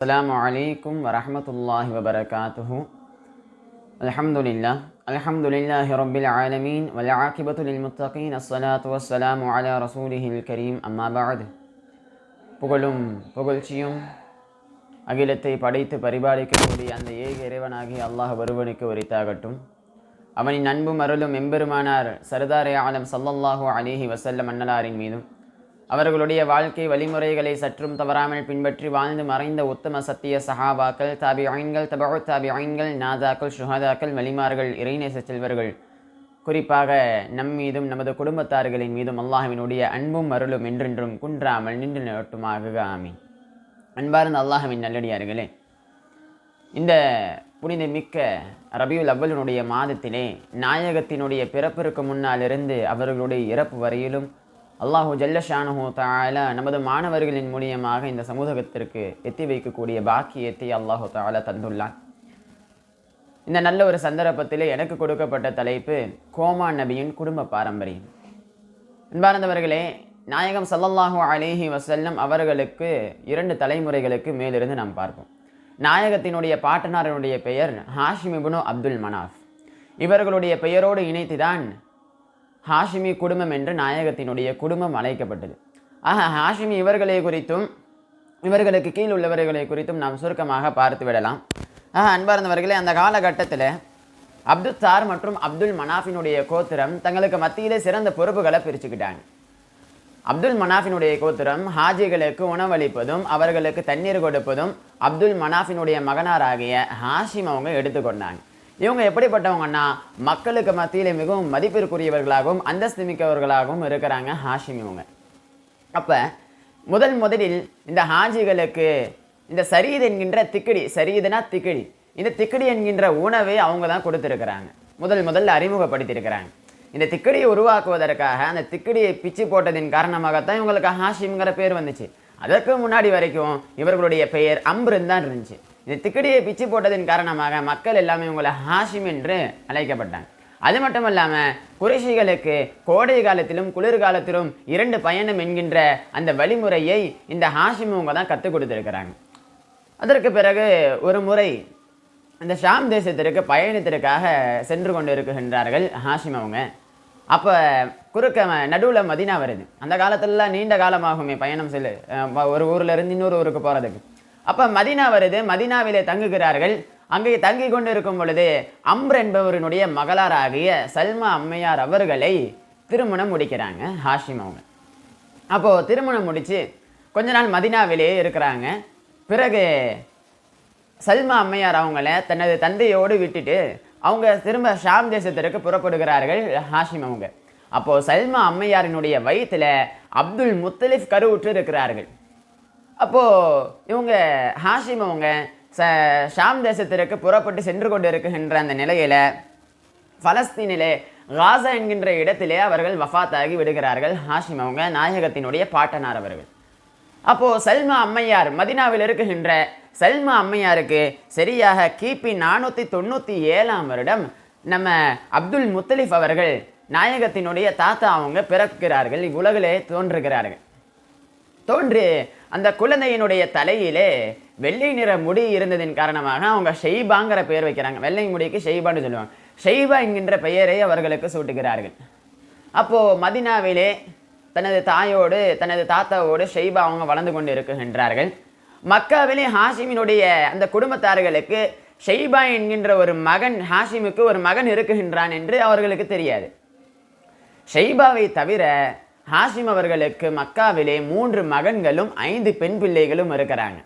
അസ്സാമു അലൈക്കും വറഹമത്തല്ലാഹി വബർക്കാത്തുഹു അലഹമുല്ല അലഹമുല്ലാഹി റബ്ബിൽ ആലമീൻ വലാഖിബത്തുൽ മുത്തഖീൻ അസ്സലാത്തു വസ്സലാമു അല റസൂലിഹിൽ കരീം അമ്മാബാദ് புகழும் புகழ்ச்சியும் அகிலத்தை படைத்து பரிபாலிக்கக்கூடிய அந்த ஏக இறைவனாகிய அல்லாஹ் ஒருவனுக்கு உரித்தாகட்டும் அவனின் அன்பும் அருளும் எம்பெருமானார் சர்தாரே ஆலம் சல்லல்லாஹு அலிஹி வசல்லம் அன்னலாரின் மீதும் அவர்களுடைய வாழ்க்கை வழிமுறைகளை சற்றும் தவறாமல் பின்பற்றி வாழ்ந்து மறைந்த உத்தம சத்திய சஹாபாக்கள் தாபி ஆயின்கள் தபு தாபி ஆயின்கள் நாதாக்கள் சுஹாதாக்கள் வலிமார்கள் இறைநேச செல்வர்கள். குறிப்பாக நம் மீதும் நமது குடும்பத்தார்களின் மீதும் அல்லாஹவினுடைய அன்பும் அருளும் என்றென்றும் குன்றாமல் நின்று நிலட்டுமாக ஆமீன். அன்பார்ந்த அல்லாஹவின் நல்லடியார்களே இந்த புனித மிக்க ரபியுல் அவ்வலினுடைய மாதத்திலே நாயகத்தினுடைய பிறப்பிற்கு முன்னாலிருந்து அவர்களுடைய இறப்பு வரையிலும் அல்லாஹூ ஜல்லஷானஹூ தாலா நமது மாணவர்களின் மூலியமாக இந்த சமூகத்திற்கு எத்தி வைக்கக்கூடிய பாக்கியத்தை அல்லாஹூ தாலா தந்துள்ளான். இந்த நல்ல ஒரு சந்தர்ப்பத்திலே எனக்கு கொடுக்கப்பட்ட தலைப்பு கோமா நபியின் குடும்ப பாரம்பரியம். அன்பார்ந்தவர்களே நாயகம் சல்லல்லாஹு அலேஹி வசல்லம் அவர்களுக்கு இரண்டு தலைமுறைகளுக்கு மேலிருந்து நாம் பார்ப்போம். நாயகத்தினுடைய பாட்டனாரனுடைய பெயர் ஹாஷிமிபுனு அப்துல் மனாஃப். இவர்களுடைய பெயரோடு இணைத்துதான் ஹாஷிமி குடும்பம் என்று நாயகத்தினுடைய குடும்பம் அழைக்கப்பட்டது. ஆக ஹாஷிமி இவர்களை குறித்தும் இவர்களுக்கு கீழ் உள்ளவர்களை குறித்தும் நாம் சுருக்கமாக பார்த்து விடலாம். ஆக அன்பார்ந்தவர்களே அந்த காலகட்டத்தில் அப்துல் சார் மற்றும் அப்துல் மனாஃபினுடைய கோத்திரம் தங்களுக்கு மத்தியிலே சிறந்த பொறுப்புகளை பிரிச்சுக்கிட்டாங்க. அப்துல் மனாஃபினுடைய கோத்திரம் ஹாஜிகளுக்கு உணவளிப்பதும் அவர்களுக்கு தண்ணீர் கொடுப்பதும் அப்துல் மனாஃபினுடைய மகனாராகிய ஹாஷிம் அவங்க எடுத்துக்கொண்டாங்க. இவங்க எப்படிப்பட்டவங்கன்னா மக்களுக்கு மத்தியில் மிகவும் மதிப்பிற்குரியவர்களாகவும் அந்தஸ்து மிக்கவர்களாகவும் இருக்கிறாங்க ஹாஷிம் இவங்க. அப்போ முதல் முதலில் இந்த ஹாஜிகளுக்கு இந்த சரீத் என்கின்ற திக்கடி சரீதுனா திக்கடி. இந்த திக்கடி என்கின்ற உணவை அவங்க தான் கொடுத்துருக்குறாங்க. முதல் முதல்ல அறிமுகப்படுத்தியிருக்கிறாங்க. இந்த திக்கடியை உருவாக்குவதற்காக அந்த திக்கடியை பிச்சு போட்டதின் காரணமாகத்தான் இவங்களுக்கு ஹாஷிம்ங்கிற பேர் வந்துச்சு. அதற்கு முன்னாடி வரைக்கும் இவர்களுடைய பெயர் அம்ருன் தான் இருந்துச்சு. இந்த திக்கடியை பிச்சு போட்டதின் காரணமாக மக்கள் எல்லாமே உங்களை ஹாஷிம் என்று அழைக்கப்பட்டாங்க. அது மட்டும் இல்லாமல் குறைஷிகளுக்கு கோடை காலத்திலும் குளிர்காலத்திலும் இரண்டு பயணம் என்கின்ற அந்த வழிமுறையை இந்த ஹாஷிம் இவங்க தான் கற்றுக் கொடுத்துருக்கிறாங்க. அதற்கு பிறகு ஒரு முறை இந்த ஷாம் தேசத்திற்கு பயணத்திற்காக சென்று கொண்டு இருக்குகின்றார்கள் ஹாஷிம் அவங்க. அப்போ குறுக்க நடுவில் மதினா வருது. அந்த காலத்துலலாம் நீண்ட காலமாகுமே பயணம் செல்லு ஒரு ஊரில் இருந்து இன்னொரு ஊருக்கு போகிறதுக்கு அப்போ மதினா வருது. மதினாவிலே தங்குகிறார்கள். அங்கே தங்கி கொண்டு இருக்கும் பொழுது அம்ர் என்பவரினுடைய மகளாராகிய சல்மா அம்மையார் அவர்களை திருமணம் முடிக்கிறாங்க ஹாஷிம் அவங்க. அப்போது திருமணம் முடித்து கொஞ்ச நாள் மதினாவிலே இருக்கிறாங்க. பிறகு சல்மா அம்மையார் அவங்கள தனது தந்தையோடு விட்டுட்டு அவங்க திரும்ப ஷாம் தேசத்திற்கு புறப்படுகிறார்கள் ஹாஷிம் அவங்க. அப்போது சல்மா அம்மையாரினுடைய வயிற்றில் அப்துல் முத்தலிஃப் கருவுற்று இருக்கிறார்கள். அப்போது இவங்க ஹாஷிம் அவங்க ச ஷாம் தேசத்திற்கு புறப்பட்டு சென்று கொண்டு இருக்குகின்ற அந்த நிலையில் பலஸ்தீனிலே காசா என்கின்ற இடத்திலே அவர்கள் வஃத்தாகி விடுகிறார்கள் ஹாஷிம் அவங்க நாயகத்தினுடைய பாட்டனார் அவர்கள். அப்போது சல்மா அம்மையார் மதினாவில் இருக்குகின்ற சல்மா அம்மையாருக்கு சரியாக கிபி நானூற்றி தொண்ணூற்றி ஏழாம் வருடம் நம்ம அப்துல் முத்தலிஃப் அவர்கள் நாயகத்தினுடைய தாத்தா அவங்க பிறக்கிறார்கள் இவ்வுலகிலே தோன்றுகிறார்கள். தோன்று அந்த குழந்தையினுடைய தலையிலே வெள்ளை நிற முடி இருந்ததின் காரணமாக அவங்க ஷெய்பாங்கிற பெயர் வைக்கிறாங்க. வெள்ளை முடிக்கு ஷெய்பான்னு சொல்லுவாங்க. ஷெய்பா என்கின்ற பெயரை அவர்களுக்கு சூட்டுகிறார்கள். அப்போது மதினாவிலே தனது தாயோடு தனது தாத்தாவோடு ஷெய்பா அவங்க வளர்ந்து கொண்டு இருக்குகின்றார்கள் மக்காவிலே ஹாஷிமினுடைய அந்த குடும்பத்தார்களுக்கு ஷெய்பா என்கின்ற ஒரு மகன் ஹாஷிமுக்கு ஒரு மகன் இருக்குகின்றான் என்று அவர்களுக்கு தெரியாது. ஷெய்பாவை தவிர ஹாஷிம் அவர்களுக்கு மக்காவிலே மூன்று மகன்களும் ஐந்து பெண் பிள்ளைகளும் இருக்கிறாங்க.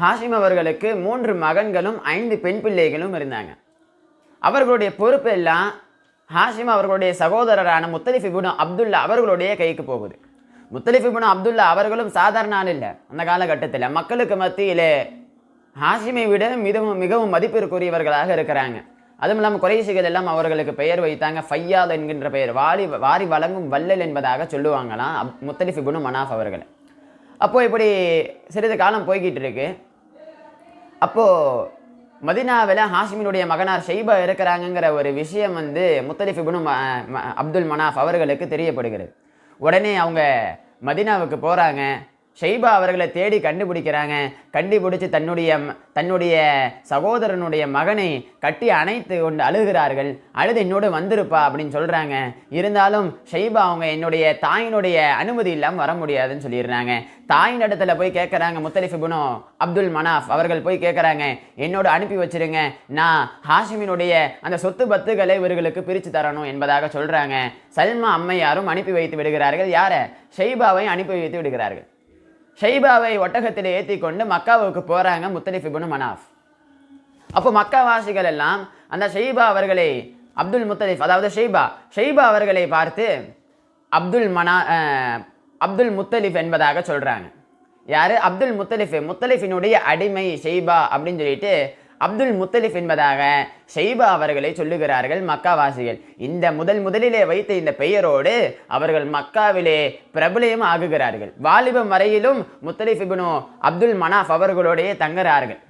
ஹாஷிம் அவர்களுக்கு மூன்று மகன்களும் ஐந்து பெண் பிள்ளைகளும் இருந்தாங்க. அவர்களுடைய பொறுப்பு எல்லாம் ஹாஷிம் அவர்களுடைய சகோதரரான முத்தலிஃபிபுன் அப்துல்லா அவர்களுடைய கைக்கு போகுது. முத்தலிஃபிபுன் அப்துல்லா அவர்களும் சாதாரண ஆள் இல்லை அந்த காலகட்டத்தில். மக்களுக்கு மத்தியிலே ஹாஷிமை விட மிகவும் மிகவும் மதிப்பிற்குரியவர்களாக இருக்கிறாங்க. அதுவும் இல்லாமல் குறைசிகள் எல்லாம் அவர்களுக்கு பெயர் வைத்தாங்க. ஃபையாத் என்கின்ற பெயர். வாரி வாரி வழங்கும் வள்ளல் என்பதாக சொல்லுவாங்களாம். அப் முத்தலிஃப் இபுனு மனாஃப் அவர்கள். அப்போது இப்படி சிறிது காலம் போய்கிட்டு இருக்கு. அப்போது மதினாவில் ஹாஷிமினுடைய மகனார் ஷெய்பா இருக்கிறாங்கங்கிற ஒரு விஷயம் வந்து முத்தலிஃப் இபுனு அப்துல் மனாஃப் அவர்களுக்கு தெரியப்படுகிறது. உடனே அவங்க மதினாவுக்கு போகிறாங்க ஷைபா அவர்களை தேடி கண்டுபிடிக்கிறாங்க. கண்டுபிடிச்சு தன்னுடைய தன்னுடைய சகோதரனுடைய மகனை கட்டி அணைத்து கொண்டு அழுகிறார்கள். அழுது என்னோடு வந்திருப்பா அப்படின்னு சொல்கிறாங்க இருந்தாலும் ஷைபா அவங்க என்னுடைய தாயினுடைய அனுமதி இல்லாமல் வர முடியாதுன்னு சொல்லிடுறாங்க. தாயின் இடத்துல போய் கேட்குறாங்க முத்தலிஃப் அப்துல் மனாஃப். அவர்கள் போய் கேட்குறாங்க என்னோட அனுப்பி வச்சிருங்க. நான் ஹாஷிமினுடைய அந்த சொத்து பத்துகளை இவர்களுக்கு பிரித்து தரணும் என்பதாக சொல்கிறாங்க சல்மா அம்மையாரும் அனுப்பி வைத்து விடுகிறார்கள். யாரை? ஷைபாவை அனுப்பி வைத்து விடுகிறார்கள். ஷைபாவை ஒட்டகத்தில் ஏற்றி கொண்டு மக்காவுக்கு போகிறாங்க முத்தலிஃப் இப்னு மனாஃப். அப்போ மக்காவாசிகள் எல்லாம் அந்த ஷெய்பா அவர்களை அப்துல் முத்தலிஃப் அதாவது ஷெய்பா ஷெய்பா அவர்களை பார்த்து அப்துல் மனா அப்துல் முத்தலிஃப் என்பதாக சொல்கிறாங்க யார்? அப்துல் முத்தலிஃப் முத்தலிஃபினுடைய அடிமை ஷெய்பா அப்படின்னு சொல்லிட்டு அப்துல் முத்தலிஃப் என்பதாக ஷெய்பா அவர்களை சொல்லுகிறார்கள் மக்காவாசிகள். இந்த முதல் முதலிலே வைத்த இந்த பெயரோடு அவர்கள் மக்காவிலே பிரபலயம் ஆகுகிறார்கள். வாலிபம் வரையிலும் முத்தலிஃபிபுனு அப்துல் மனாஃப் அவர்களோடையே தங்குகிறார்கள்.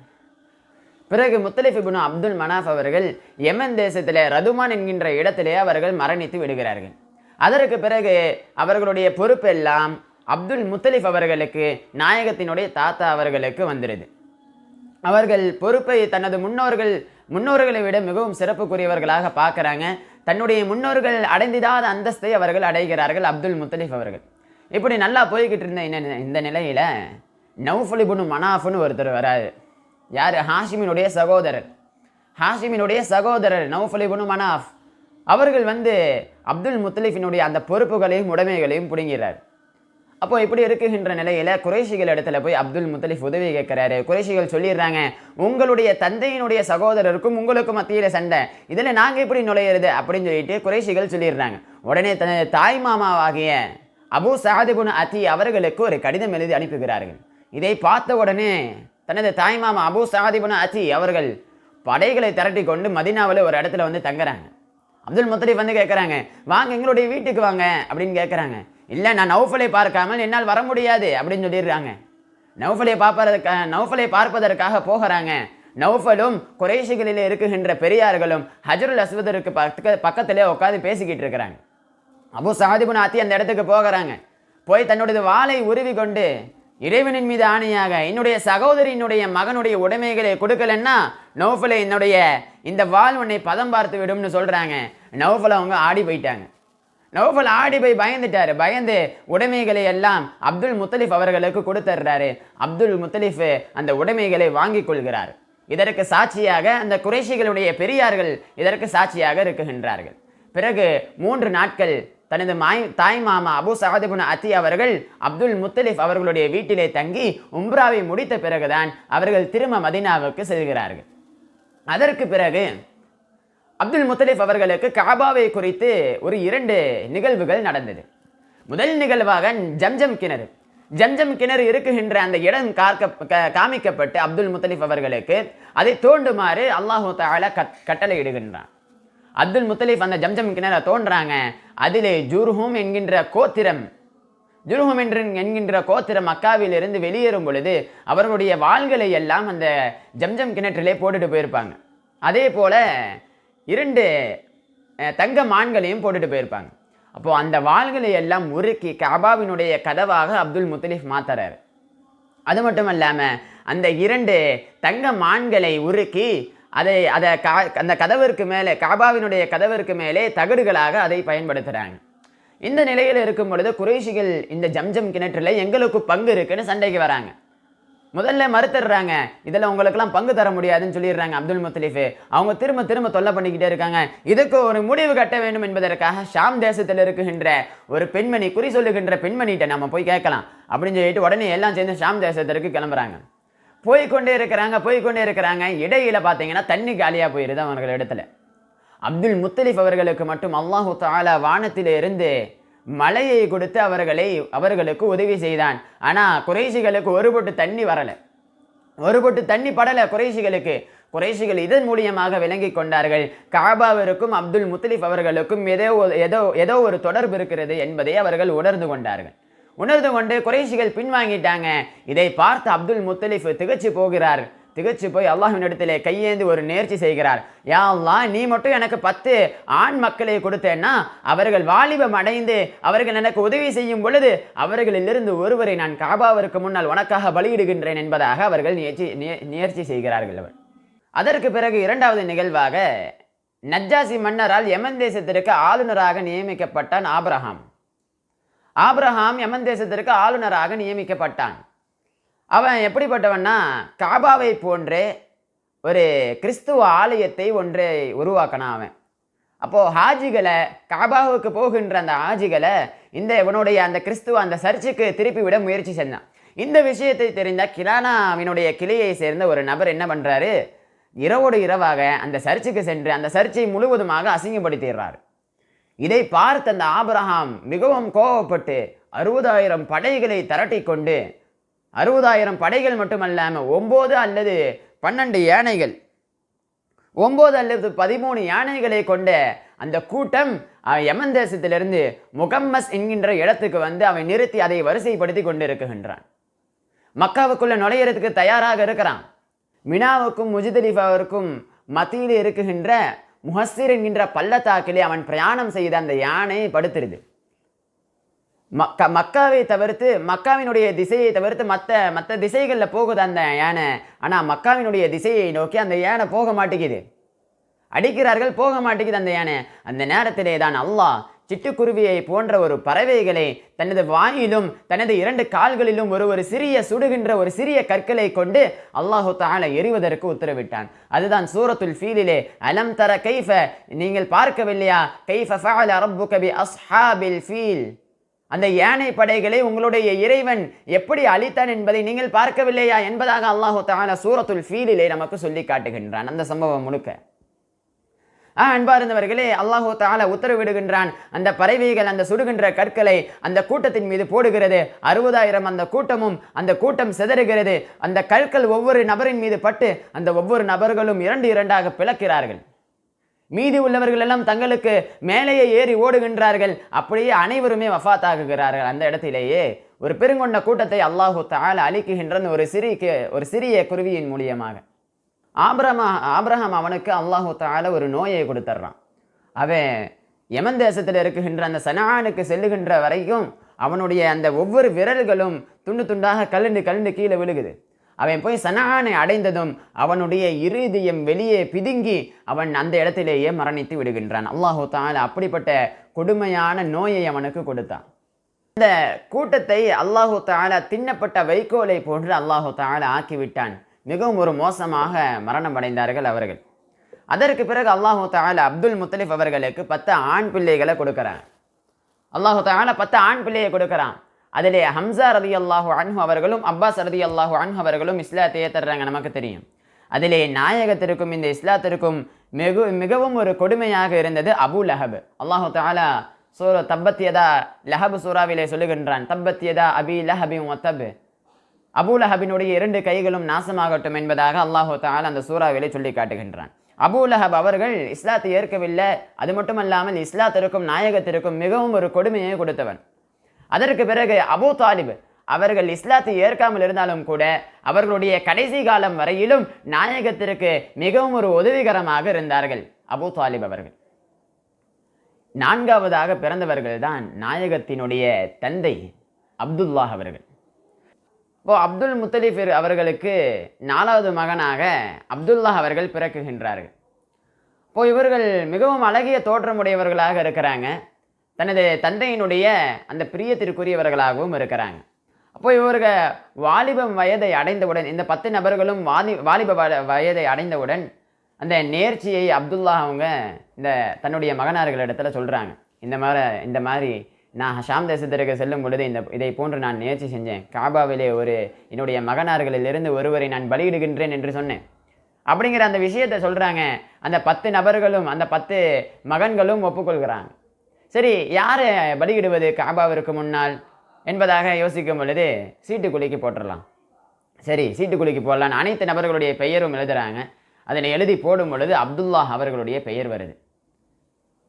பிறகு முத்தலிஃப் அப்துல் மனாஃப் அவர்கள் யமன் தேசத்திலே ரதுமான் என்கின்ற இடத்திலே அவர்கள் மரணித்து விடுகிறார்கள். அதற்கு பிறகு அவர்களுடைய பொறுப்பெல்லாம் அப்துல் முத்தலிஃப் அவர்களுக்கு நாயகத்தினுடைய தாத்தா அவர்களுக்கு வந்துடுது அவர்கள் பொறுப்பை தனது முன்னோர்கள் முன்னோர்களை விட மிகவும் சிறப்புக்குரியவர்களாக பார்க்குறாங்க. தன்னுடைய முன்னோர்கள் அடைந்திடாத அந்தஸ்தை அவர்கள் அடைகிறார்கள் அப்துல் முத்தலிஃப் அவர்கள். இப்படி நல்லா போய்கிட்டு இருந்த இந்த- இந்த நிலையில் நவ்ஃபலிபுனு மனாஃப்னு ஒருத்தர் வராரு. யார்? ஹாஷிமினுடைய சகோதரர். ஹாஷிமினுடைய சகோதரர் நவ்ஃபலிபுனு மனாஃப். அவர்கள் வந்து அப்துல் முத்தலிஃபினுடைய அந்த பொறுப்புகளையும் உடைமைகளையும் பிடுங்கிறார். அப்போ இப்படி இருக்குகின்ற நிலையில் குறைஷிகள் இடத்துல போய் அப்துல் முத்தலிஃப் உதவி கேட்குறாரு. குறைஷிகள் சொல்லிடுறாங்க உங்களுடைய தந்தையினுடைய சகோதரருக்கும் உங்களுக்கும் மத்தியில் சண்டை. இதில் நாங்கள் எப்படி நுழையிறது அப்படின்னு சொல்லிட்டு குறைஷிகள் சொல்லிடுறாங்க. உடனே தனது தாய் மாமாவாகிய அபு சாதிபுன் அத்தி அவர்களுக்கு ஒரு கடிதம் எழுதி அனுப்புகிறார்கள். இதை பார்த்த உடனே தனது தாய் மாமா அபு சாதிபுன் அத்தி அவர்கள் படைகளை திரட்டி கொண்டு மதினாவில் ஒரு இடத்துல வந்து தங்குறாங்க. அப்துல் முத்தலிப் வந்து கேட்குறாங்க வாங்க எங்களுடைய வீட்டுக்கு வாங்க அப்படின்னு கேட்குறாங்க. இல்லை நான் நௌஃபலை பார்க்காமல் என்னால் வர முடியாது அப்படின்னு சொல்லிடுறாங்க. நௌஃபலை பார்ப்பதற்காக நௌஃபலை பார்ப்பதற்காக போகிறாங்க. நௌஃபலும் குறைஷிகளில் இருக்குகின்ற பெரியார்களும் ஹஜருல் அஸ்வதருக்கு பக்க பக்கத்திலே உட்காந்து பேசிக்கிட்டு இருக்கிறாங்க. அபு சாதிபுன் ஆத்தி அந்த இடத்துக்கு போகிறாங்க. போய் தன்னுடைய வாளை உருவி கொண்டு இறைவனின் மீது ஆணையாக என்னுடைய சகோதரியினுடைய மகனுடைய உடைமைகளை கொடுக்கலன்னா நௌஃபலை என்னுடைய இந்த வாள் உன்னை பதம் பார்த்து விடும்னு சொல்கிறாங்க நௌஃபலை அவங்க ஆடி போயிட்டாங்க. நௌஃபல் ஆடி போய் பயந்துட்டாரு. பயந்து உடைமைகளை எல்லாம் அப்துல் முத்தலிஃப் அவர்களுக்கு கொடுத்துட்றாரு அப்துல் முத்தலிஃப் அந்த உடைமைகளை வாங்கிக் கொள்கிறார். இதற்கு சாட்சியாக அந்த குறைஷிகளுடைய பெரியார்கள் இதற்கு சாட்சியாக இருக்குகின்றார்கள். பிறகு மூன்று நாட்கள் தனது மாய் தாய் மாமா அபு சாதிபுன் அத்தி அவர்கள் அப்துல் முத்தலிஃப் அவர்களுடைய வீட்டிலே தங்கி உம்ராவை முடித்த பிறகுதான் அவர்கள் திரும்ப மதினாவுக்கு செல்கிறார்கள். அதற்கு பிறகு அப்துல் முத்தலிஃப் அவர்களுக்கு காபாவை குறித்து ஒரு இரண்டு நிகழ்வுகள் நடந்தது. முதல் நிகழ்வாக ஜம்ஜம் கிணறு. ஜம்ஜம் கிணறு இருக்குகின்ற அந்த இடம் காக்க க- காமிக்கப்பட்டு அப்துல் முத்தலிஃப் அவர்களுக்கு அதை தோண்டுமாறு அல்லாஹு தாலா கட் கட்டளையிடுகின்றான். அப்துல் முத்தலிஃப் அந்த ஜம்ஜம் கிணற தோன்றாங்க. அதிலே ஜுர்ஹூம் என்கின்ற கோத்திரம் ஜுருஹம் என்று என்கின்ற கோத்திரம் மக்காவிலிருந்து வெளியேறும் பொழுது அவர்களுடைய வாள்களை எல்லாம் அந்த ஜம்ஜம் கிணற்றிலே போட்டுட்டு போயிருப்பாங்க. அதே போல இரண்டு தங்க மான்களையும் போட்டுட்டு போயிருப்பாங்க. அப்போது அந்த வாள்களை எல்லாம் உருக்கி கபாவினுடைய கதவாக அப்துல் முத்தலிஃப் மாத்துறாரு. அது மட்டும் இல்லாமல் அந்த இரண்டு தங்க மான்களை உருக்கி அதை அதை கா அந்த கதவிற்கு மேலே காபாவினுடைய கதவிற்கு மேலே தகடுகளாக அதை பயன்படுத்துகிறாங்க இந்த நிலையில் இருக்கும் பொழுது குறைஷிகள் இந்த ஜம்ஜம் கிணற்றில் எங்களுக்கு பங்கு இருக்குன்னு சண்டைக்கு வராங்க. முதல்ல மறுத்துடுறாங்க. இதில் உங்களுக்கெல்லாம் பங்கு தர முடியாதுன்னு சொல்லிடுறாங்க அப்துல் முத்தலிஃப். அவங்க திரும்ப திரும்ப தொல்லை பண்ணிக்கிட்டே இருக்காங்க. இதுக்கு ஒரு முடிவு கட்ட வேண்டும் என்பதற்காக ஷாம் தேசத்தில் இருக்குகின்ற ஒரு பெண்மணி குறி சொல்லுகின்ற பெண்மணிகிட்ட நம்ம போய் கேட்கலாம். அப்படின்னு சொல்லிட்டு உடனே எல்லாம் சேர்ந்து ஷாம் தேசத்திற்கு கிளம்புறாங்க. போய்க்கொண்டே இருக்கிறாங்க போய்க்கொண்டே இருக்கிறாங்க. இடையில பார்த்தீங்கன்னா தண்ணி காலியாக போயிருது அவர்கள் இடத்துல. அப்துல் முத்தலிஃப் அவர்களுக்கு மட்டும் அல்லாஹு தாலா வானத்தில் இருந்து மலையை கொடுத்து அவர்களை அவர்களுக்கு உதவி செய்தான். ஆனால் குறைசிகளுக்கு ஒரு பொட்டு தண்ணி வரலை. ஒரு பொட்டு தண்ணி படலை குறைசிகளுக்கு குறைசிகள் இதன் மூலியமாக விளங்கி கொண்டார்கள். காபாவிற்கும் அப்துல் முத்தலிஃப் அவர்களுக்கும் ஏதோ ஒரு- ஏதோ ஏதோ ஒரு தொடர்பு இருக்கிறது என்பதை அவர்கள் உணர்ந்து கொண்டார்கள். உணர்ந்து கொண்டு குறைசிகள் பின்வாங்கிட்டாங்க. இதை பார்த்து அப்துல் முத்தலிஃப் திகச்சு போகிறார். திகச்சு போய் அல்லாஹின் இடத்திலே கையேந்தி ஒரு நேர்ச்சி செய்கிறார். யா நீ மட்டும் எனக்கு பத்து ஆண் மக்களை கொடுத்தேன்னா அவர்கள் வாலிபம் அடைந்து அவர்கள் எனக்கு உதவி செய்யும் பொழுது அவர்களிலிருந்து ஒருவரை நான் காபாவிற்கு முன்னால் உனக்காக பலியிடுகின்றேன் என்பதாக அவர்கள் நேர்ச்சி நே- நேர்ச்சி செய்கிறார்கள் அவர். அதற்கு பிறகு இரண்டாவது நிகழ்வாக நஜ்ஜாசி மன்னரால் யமன் தேசத்திற்கு ஆளுநராக நியமிக்கப்பட்டான் ஆப்ரஹாம் ஆப்ரஹாம் யமன் தேசத்திற்கு ஆளுநராக நியமிக்கப்பட்டான். அவன் எப்படிப்பட்டவன்னா காபாவை போன்றே ஒரு கிறிஸ்துவ ஆலயத்தை ஒன்றை உருவாக்கினான் அவன். அப்போது ஹாஜிகளை காபாவுக்கு போகின்ற அந்த ஹாஜிகளை இந்த இவனுடைய அந்த கிறிஸ்துவ அந்த சர்ச்சுக்கு திருப்பி விட முயற்சி செஞ்சான். இந்த விஷயத்தை தெரிந்த கிலானாவினுடைய கிளையை சேர்ந்த ஒரு நபர் என்ன பண்ணுறாரு இரவோடு இரவாக அந்த சர்ச்சுக்கு சென்று அந்த சர்ச்சை முழுவதுமாக அசிங்கப்படுத்திடுறார். இதை பார்த்த அந்த ஆபிரகாம் மிகவும் கோபப்பட்டு அறுபதாயிரம் படைகளை திரட்டி கொண்டு அறுபதாயிரம் படைகள் மட்டுமல்லாமல் ஒம்பது அல்லது பன்னெண்டு யானைகள். ஒம்பது அல்லது பதிமூணு யானைகளை கொண்ட அந்த கூட்டம் யமன் தேசத்திலிருந்து முகம்மஸ் என்கின்ற இடத்துக்கு வந்து அவன் நிறுத்தி அதை வரிசைப்படுத்தி கொண்டு இருக்குகின்றான் மக்காவுக்குள்ள நுழையிறதுக்கு தயாராக இருக்கிறான். மினாவுக்கும் முஜிதலிஃபாவிற்கும் மத்தியில் இருக்குகின்ற முஹஸ்ஸிர் என்கின்ற பள்ளத்தாக்கிலே அவன் பிரயாணம் செய்த அந்த யானை படுத்திருது. மக்க மக்காவை தவிர்த்து மக்காவினுடைய திசையை தவிர்த்து மற்ற மற்ற திசைகளில் போகுது அந்த யானை. ஆனால் மக்காவினுடைய திசையை நோக்கி அந்த யானை போக மாட்டேங்குது. அடிக்கிறார்கள் போக மாட்டேங்குது அந்த யானை. அந்த நேரத்திலே தான் அல்லாஹ் சிட்டுக்குருவியை போன்ற ஒரு பறவைகளை தனது வாயிலும் தனது இரண்டு கால்களிலும் ஒரு ஒரு சிறிய சுடுகின்ற ஒரு சிறிய கற்களை கொண்டு அல்லாஹு தஆலா எறிவதற்கு உத்தரவிட்டான். அதுதான் சூரத்துல் ஃபீலிலே அலம் தர கைஃப? நீங்கள் பார்க்கவில்லையா? கைஃப ஃபஅல ரப்புக பி அஸ்ஹாபில் ஃபீல். அந்த யானை படைகளை உங்களுடைய இறைவன் எப்படி அழித்தான் என்பதை நீங்கள் பார்க்கவில்லையா என்பதாக அல்லாஹு தான சூரத்துல் ஃபீலிலே நமக்கு சொல்லி காட்டுகின்றான். அந்த சம்பவம் முழுக்க. ஆ அன்பார்ந்தவர்களே அல்லாஹு தால உத்தரவிடுகின்றான். அந்த பறவைகள் அந்த சுடுகின்ற கற்களை அந்த கூட்டத்தின் மீது போடுகிறது. அறுபதாயிரம் அந்த கூட்டமும் அந்த கூட்டம் சிதறுகிறது. அந்த கற்கள் ஒவ்வொரு நபரின் மீது பட்டு அந்த ஒவ்வொரு நபர்களும் இரண்டு இரண்டாக பிளக்கிறார்கள். மீதி உள்ளவர்கள் எல்லாம் தங்களுக்கு மேலேயே ஏறி ஓடுகின்றார்கள். அப்படியே அனைவருமே வஃபாத்தாகுகிறார்கள் அந்த இடத்திலேயே ஒரு பெருங்கொண்ட கூட்டத்தை அல்லாஹு தாலா அழிக்குகின்றன் ஒரு சிறிய ஒரு சிறிய குருவியின் மூலியமாக. ஆப்ரமா ஆப்ரஹாம் அவனுக்கு அல்லாஹு தால ஒரு நோயை கொடுத்துட்றான் அவன் யமன் தேசத்தில் இருக்குகின்ற அந்த சனானுக்கு செல்லுகின்ற வரைக்கும் அவனுடைய அந்த ஒவ்வொரு விரல்களும் துண்டு துண்டாக கல்லுண்டு கல்லுண்டு கீழே விழுகுது. அவன் போய் சனானை அடைந்ததும் அவனுடைய இருதயம் வெளியே பிதுங்கி அவன் அந்த இடத்திலேயே மரணித்து விடுகின்றான். அல்லாஹு தால அப்படிப்பட்ட கொடுமையான நோயை அவனுக்கு கொடுத்தான். இந்த கூட்டத்தை அல்லாஹு தாலா தின்னப்பட்ட வைக்கோலை போன்று அல்லாஹு தாலா ஆக்கிவிட்டான். மிகவும் ஒரு மோசமாக மரணம் அடைந்தார்கள் அவர்கள். அதற்கு பிறகு அல்லாஹு தாலா அப்துல் முத்தலிஃப் அவர்களுக்கு பத்து ஆண் பிள்ளைகளை கொடுக்குறான். அல்லாஹு தாலா பத்து ஆண் பிள்ளையை கொடுக்குறான். அதிலே ஹம்சா ரதி அல்லாஹு அன்ஹு அவர்களும் அப்பாஸ் ரதி அல்லாஹு அன்ஹு அவர்களும் இஸ்லாத்தையே தர்றாங்க நமக்கு தெரியும். அதிலே நாயகத்திற்கும் இந்த இஸ்லாத்திற்கும் மிகு மிகவும் ஒரு கொடுமையாக இருந்தது அபு லஹப். அல்லாஹு தாலா சூர தப்பத்தியதா லஹப் சூராவிலே சொல்லுகின்றான் தப்பத்தியதா அபி லஹபின் ஒத்தப் அபு லஹபினுடைய இரண்டு கைகளும் நாசமாகட்டும் என்பதாக அல்லாஹு தாலா அந்த சூறாவிலே சொல்லி காட்டுகின்றான். அபு லஹப் அவர்கள் இஸ்லாத்தை ஏற்கவில்லை அது மட்டுமல்லாமல் இஸ்லாத்திற்கும் நாயகத்திற்கும் மிகவும் ஒரு கொடுமையை கொடுத்தவன். அதற்கு பிறகு அபு தாலிப் அவர்கள் இஸ்லாத்தை ஏற்காமல் இருந்தாலும் கூட அவர்களுடைய கடைசி காலம் வரையிலும் நாயகத்திற்கு மிகவும் ஒரு உதவிகரமாக இருந்தார்கள் அபு தாலிப் அவர்கள். நான்காவதாக பிறந்தவர்கள் தான் நாயகத்தினுடைய தந்தை அப்துல்லாஹ் அவர்கள். இப்போ அப்துல் முத்தலிஃப் அவர்களுக்கு நாலாவது மகனாக அப்துல்லாஹ் அவர்கள் பிறக்குகின்றார்கள். இப்போ இவர்கள் மிகவும் அழகிய தோற்றமுடையவர்களாக இருக்கிறாங்க. தனது தந்தையினுடைய அந்த பிரியத்திற்குரியவர்களாகவும் இருக்கிறாங்க. அப்போ இவர்கள் வாலிபம் வயதை அடைந்தவுடன் இந்த பத்து நபர்களும் வாலி வாலிப வயதை அடைந்தவுடன் அந்த நேர்ச்சியை அப்துல்லா அவங்க இந்த தன்னுடைய மகனார்களிடத்துல சொல்கிறாங்க இந்த மாதிரி இந்த மாதிரி நான் ஹஷாம் தேசத்திற்கு செல்லும் பொழுது இந்த இதை போன்று நான் நேர்ச்சி செஞ்சேன். காபாவிலே ஒரு என்னுடைய மகனார்களிலிருந்து ஒருவரை நான் பலியிடுகின்றேன் என்று சொன்னேன். அப்படிங்கிற அந்த விஷயத்தை சொல்கிறாங்க அந்த பத்து நபர்களும் அந்த பத்து மகன்களும் ஒப்புக்கொள்கிறாங்க. சரி யாரை பலியிடுவது காபாவிற்கு முன்னால்? என்பதாக யோசிக்கும் பொழுது சீட்டு குலுக்கி போட்டுடலாம் சரி சீட்டு குலுக்கி போடலாம் அனைத்து நபர்களுடைய பெயரும் எழுதுறாங்க. அதனை எழுதி போடும் பொழுது அப்துல்லாஹ் அவர்களுடைய பெயர் வருது.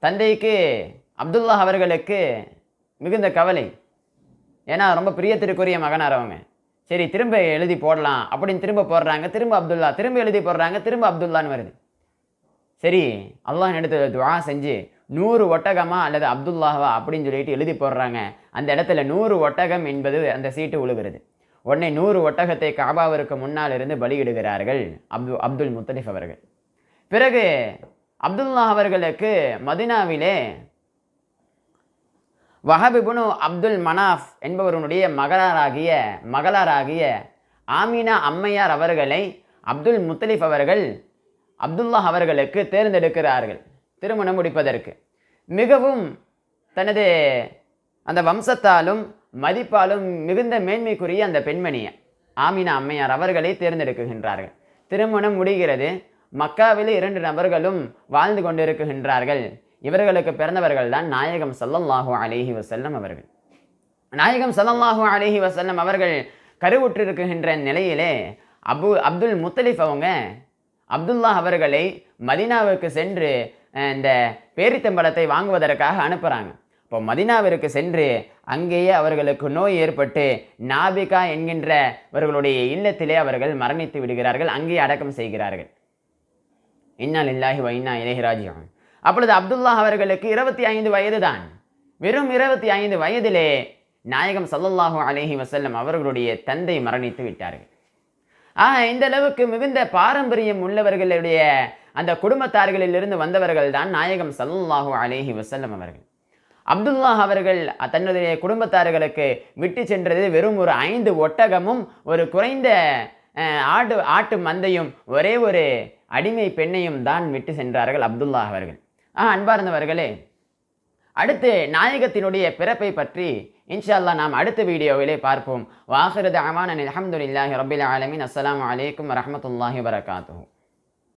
தந்தைக்கு அப்துல்லாஹ் அவர்களுக்கு மிகுந்த கவலை. ஏன்னா ரொம்ப பிரியத்திற்குரிய மகனார் அவங்க. சரி திரும்ப எழுதி போடலாம் அப்படின்னு திரும்ப போடுறாங்க. திரும்ப அப்துல்லா திரும்ப எழுதி போடுறாங்க. திரும்ப அப்துல்லான்னு வருது. சரி அல்லாஹ் எடுத்து துவா செஞ்சு நூறு ஒட்டகமா அல்லது அப்துல்லாவா அப்படின்னு சொல்லிட்டு எழுதி போடுறாங்க. அந்த இடத்துல நூறு ஒட்டகம் என்பது அந்த சீட்டு உழுகிறது. உடனே நூறு ஒட்டகத்தை காபாவிற்கு முன்னால் இருந்து பலியிடுகிறார்கள் அப்து அப்துல் முத்தலிஃப் அவர்கள். பிறகு அப்துல்லா அவர்களுக்கு மதினாவிலே வஹபிபுனு அப்துல் மனாஃப் என்பவருடைய மகளாராகிய மகளாராகிய ஆமினா அம்மையார் அவர்களை அப்துல் முத்தலிஃப் அவர்கள் அப்துல்லா அவர்களுக்கு தேர்ந்தெடுக்கிறார்கள். திருமணம் முடிப்பதற்கு. மிகவும் தனது அந்த வம்சத்தாலும் மதிப்பாலும் மிகுந்த மேன்மைக்குரிய அந்த பெண்மணியை ஆமினா அம்மையார் அவர்களை தேர்ந்தெடுக்குகின்றார்கள். திருமணம் முடிகிறது. மக்காவில் இரண்டு நபர்களும் வாழ்ந்து கொண்டிருக்கின்றார்கள் இவர்களுக்கு பிறந்தவர்கள் தான் நாயகம் சல்லல்லாஹு அலேஹி வசல்லம் அவர்கள். நாயகம் சல்லல்லாஹு அலேஹி வசல்லம் அவர்கள் கருவுற்றிருக்கின்ற நிலையிலே அபு அப்துல் முத்தலிஃப் அவங்க அப்துல்லா அவர்களை மதினாவுக்கு சென்று இந்த பேரித்தம்பழத்தை வாங்குவதற்காக அனுப்புகிறாங்க இப்போ மதினாவிற்கு சென்று அங்கேயே அவர்களுக்கு நோய் ஏற்பட்டு நாபிகா என்கின்ற அவர்களுடைய இல்லத்திலே அவர்கள் மரணித்து விடுகிறார்கள். அங்கேயே அடக்கம் செய்கிறார்கள். இன்னால் இல்லாஹி வைனா இளையராஜியம் அப்பொழுது அப்துல்லா அவர்களுக்கு இருபத்தி ஐந்து வயது தான் வெறும் இருபத்தி ஐந்து வயதிலே நாயகம் சல்லல்லாஹு அலஹி வசல்லம் அவர்களுடைய தந்தை மரணித்து விட்டார்கள். ஆக இந்த அளவுக்கு மிகுந்த பாரம்பரியம் உள்ளவர்களுடைய அந்த குடும்பத்தார்களிலிருந்து வந்தவர்கள் தான் நாயகம் ஸல்லல்லாஹு அலேஹி வசல்லம் அவர்கள். அப்துல்லாஹ் அவர்கள் தன்னுடைய குடும்பத்தார்களுக்கு விட்டு சென்றது வெறும் ஒரு ஐந்து ஒட்டகமும் ஒரு குறைந்த ஆடு ஆட்டு மந்தையும் ஒரே ஒரு அடிமை பெண்ணையும் தான் விட்டு சென்றார்கள் அப்துல்லாஹ் அவர்கள். ஆ அன்பார்ந்தவர்களே அடுத்து நாயகத்தினுடைய பிறப்பை பற்றி இன்ஷா அல்லாஹ் நாம் அடுத்த வீடியோவிலே பார்ப்போம். வாஹரது அமான் அல்ஹம்துலில்லாஹி ரபில் ஆலமின். அஸ்லாம் வலைக்கம் வரமத்துல்லாஹி வரகாத்துஹு